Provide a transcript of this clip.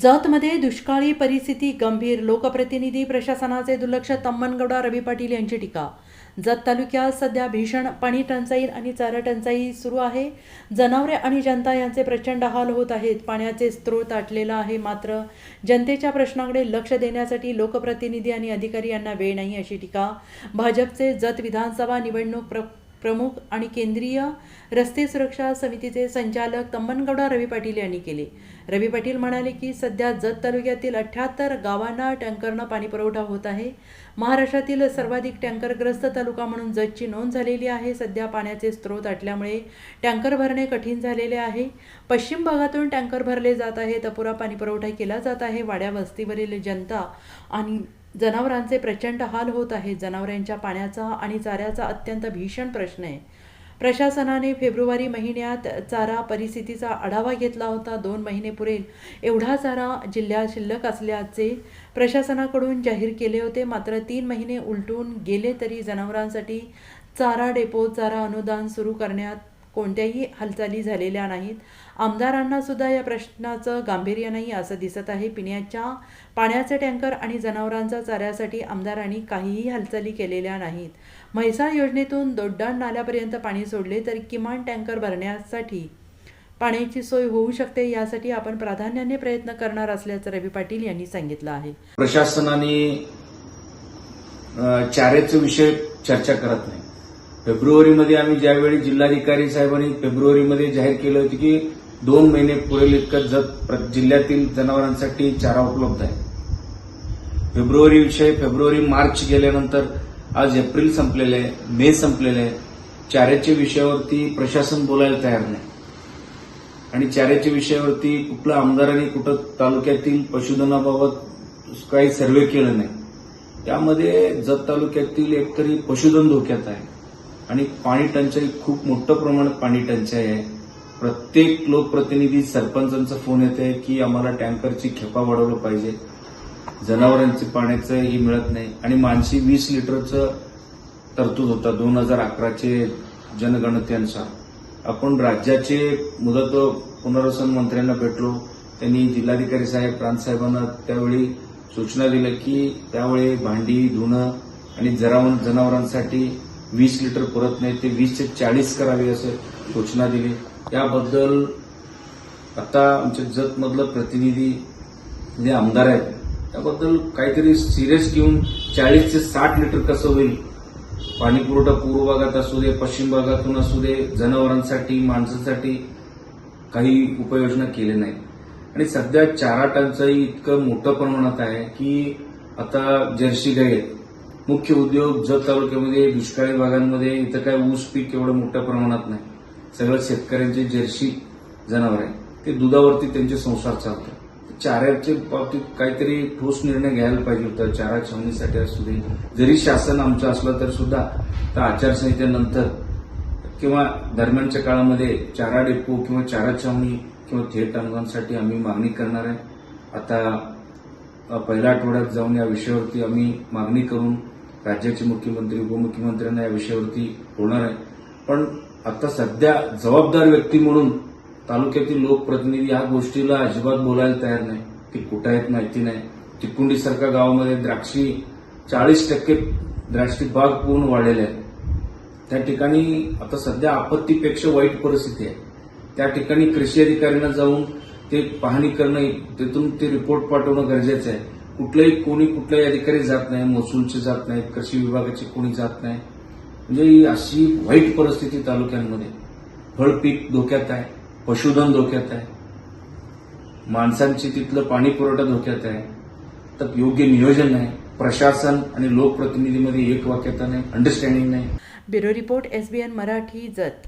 जतमध्ये दुष्काळी परिस्थिती गंभीर लोकप्रतिनिधी प्रशासनाचे दुर्लक्ष तम्मनगौडा रवी पाटील यांची टीका. जत तालुक्यात सध्या भीषण पाणी टंचाई आणि चारा टंचाई सुरू आहे. जनावरे आणि जनता यांचे प्रचंड हाल होत आहेत. पाण्याचे स्रोत आटलेला आहे मात्र जनतेच्या प्रश्नाकडे लक्ष देण्यासाठी लोकप्रतिनिधी आणि अधिकारी यांना वेळ नाही अशी टीका. भाजपचे जत विधानसभा निवडणूक प्र प्रमुख आणि केंद्रीय रस्ते सुरक्षा समितीचे संचालक तम्मनगौडा रवी पाटील यांनी केले. रवी पाटील म्हणाले की सध्या जत तालुक्यातील अठ्याहत्तर गावांना टँकरनं पाणीपुरवठा होत आहे. महाराष्ट्रातील सर्वाधिक टँकरग्रस्त तालुका म्हणून जतची नोंद झालेली आहे. सध्या पाण्याचे स्रोत आटल्यामुळे टँकर भरणे कठीण झालेले आहे. पश्चिम भागातून टँकर भरले जात आहेत. अपुरा पाणीपुरवठा केला जात आहे. वाड्या वस्तीवरील जनता आणि जनावरांचे प्रचंड हाल होत आहेत. जनावरांच्या पाण्याचा आणि चाऱ्याचा अत्यंत भीषण प्रश्न आहे. प्रशासनाने फेब्रुवारी महिन्यात चारा परिस्थितीचा आढावा घेतला होता. दोन महिने पुरेल एवढा चारा जिल्ह्यात शिल्लक असल्याचे प्रशासनाकडून जाहीर केले होते. मात्र तीन महिने उलटून गेले तरी जनावरांसाठी चारा डेपो चारा अनुदान सुरू करण्यात कोणत्याही हालचाली झालेल्या नाहीत. आमदारांना सुद्धा या प्रश्नाचं गांभीर्य नाही असं दिसत आहे. पिण्याच्या पाण्याचे टँकर आणि जनावरांचा चाऱ्यासाठी आमदारांनी काहीही हालचाली केलेल्या नाहीत. म्हैसाळ योजनेतून दोड्डाण नाल्यापर्यंत पाणी सोडले तर किमान टँकर भरण्यासाठी पाण्याची सोय होऊ शकते यासाठी आपण प्राधान्याने प्रयत्न करणार असल्याचं रवी पाटील यांनी सांगितलं आहे. प्रशासनाने चाऱ्याचे विषय चर्चा करत नाही. फेब्रुवारीमध्ये आम्ही ज्यावेळी जिल्हाधिकारी साहेबांनी फेब्रुवारीमध्ये जाहीर केलं होतं की दोन महिने पुरेल इतकं जत प्र- जिल्ह्यातील जनावरांसाठी चारा उपलब्ध आहे. फेब्रुवारी विषय फेब्रुवारी मार्च गेल्यानंतर आज एप्रिल संपलेले आहे मे संपलेले आहे. चाऱ्याच्या विषयावरती प्रशासन बोलायला तयार नाही. आणि चाऱ्याच्या विषयावरती कुठल्या आमदारांनी कुठं तालुक्यातील पशुधनाबाबत काही सर्वे केलं नाही. त्यामध्ये जत तालुक्यातील एकतरी पशुधन धोक्यात आहे. आणि पाणी टंचाई खूप मोठ्या प्रमाणात पाणी टंचाई आहे. प्रत्येक लोकप्रतिनिधी सरपंचांचा फोन येत आहे की आम्हाला टँकरची खेपा वाढवलं पाहिजे. जनावरांचे पाण्याचं हे मिळत नाही. आणि मानसी वीस लिटरचं तरतूद होता दोन हजार अकराचे जनगणतेनुसार. आपण राज्याचे मुदत पुनर्वसन मंत्र्यांना भेटलो. त्यांनी जिल्हाधिकारी साहेब प्रांतसाहेबांना त्यावेळी सूचना दिल्या की त्यावेळी भांडी धुणं आणि जरावन जनावरांसाठी वीस लिटर पुरत नाही ते वीस ते चाळीस करावे असं सूचना दिली. त्याबद्दल आता आमच्या जतमधलं प्रतिनिधी जे आमदार आहेत त्याबद्दल काहीतरी सिरियस घेऊन चाळीस ते साठ लिटर कसं होईल? पाणी पुरवठा पूर्व भागात असू दे पश्चिम भागातून असू दे जनावरांसाठी माणसासाठी काही उपाययोजना केल्या नाहीत. आणि सध्या चारा टंचाई इतकं मोठ्या प्रमाणात आहे की आता जर्सी गाई आहेत मुख्य उद्योग जत तालुक्यामध्ये दुष्काळी भागांमध्ये इथं काय ऊस पीक एवढं मोठ्या प्रमाणात नाही. सगळं शेतकऱ्यांचे जर्सी जनावर आहे. ते दुधावरती त्यांचे संसार चालतात चाऱ्याच्या बाबतीत काहीतरी ठोस निर्णय घ्यायला पाहिजे होता. चारा छावणीसाठी असू दे. जरी शासन आमचं असलं तर सुद्धा त्या आचारसंहितेनंतर किंवा दरम्यानच्या काळामध्ये चारा डेपो किंवा चारा छावणी किंवा थेट अंगांसाठी आम्ही मागणी करणार आहे. आता पहिल्या आठवड्यात जाऊन या विषयावरती आम्ही मागणी करून राज्याचे मुख्यमंत्री उपमुख्यमंत्र्यांना या विषयावरती होणार आहे. पण आता सध्या जबाबदार व्यक्ती म्हणून तालुक्यातील लोकप्रतिनिधी या गोष्टीला अजिबात बोलायला तयार नाही. ती कुठं आहेत माहिती नाही. तिकुंडी सारख्या गावामध्ये द्राक्षी चाळीस टक्के द्राक्षी बाग पूर्ण वाढलेले आहेत. त्या ठिकाणी आता सध्या आपत्तीपेक्षा वाईट परिस्थिती आहे. त्या ठिकाणी कृषी अधिकाऱ्यांना जाऊन ते पाहणी करणं तिथून ते रिपोर्ट पाठवणं गरजेचं आहे. कुठलंही कोणी कुठल्याही अधिकारी जात नाही महसूलचे जात नाहीत कृषी विभागाचे कोणी जात नाही. म्हणजे अशी वाईट परिस्थिती तालुक्यांमध्ये. फळपीक धोक्यात आहे पशुधन धोक्यात आहे. माणसांची तिथलं पाणी पुरवठा धोक्यात आहे. तर योग्य नियोजन नाही. प्रशासन आणि लोकप्रतिनिधीमध्ये एक वाक्यता नाही अंडरस्टँडिंग नाही. Bureau report SBN Marathi Jath.